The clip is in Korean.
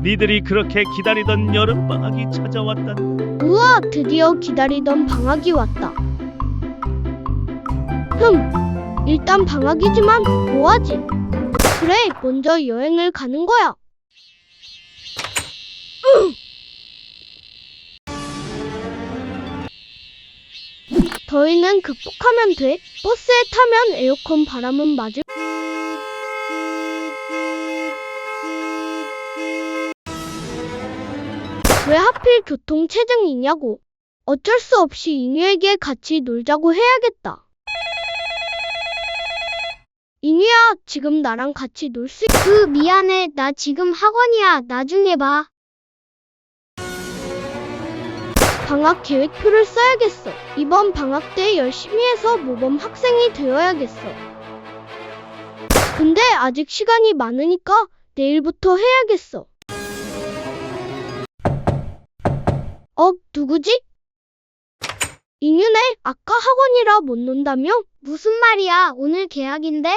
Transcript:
니들이 그렇게 기다리던 여름 방학이 찾아왔단. 우와, 드디어 기다리던 방학이 왔다. 흠, 일단 방학이지만 뭐하지? 그래, 먼저 여행을 가는 거야. 더위는 극복하면 돼. 버스에 타면 에어컨 바람은 맞을. 왜 하필 교통체증이냐고. 어쩔 수 없이 인유에게 같이 놀자고 해야겠다. 인유야, 지금 나랑 같이 놀 수, 으, 미안해. 나 지금 학원이야. 나중에 봐. 방학 계획표를 써야겠어. 이번 방학 때 열심히 해서 모범 학생이 되어야겠어. 근데 아직 시간이 많으니까 내일부터 해야겠어. 어, 누구지? 인윤애, 아까 학원이라 못 논다며? 무슨 말이야? 오늘 개학인데?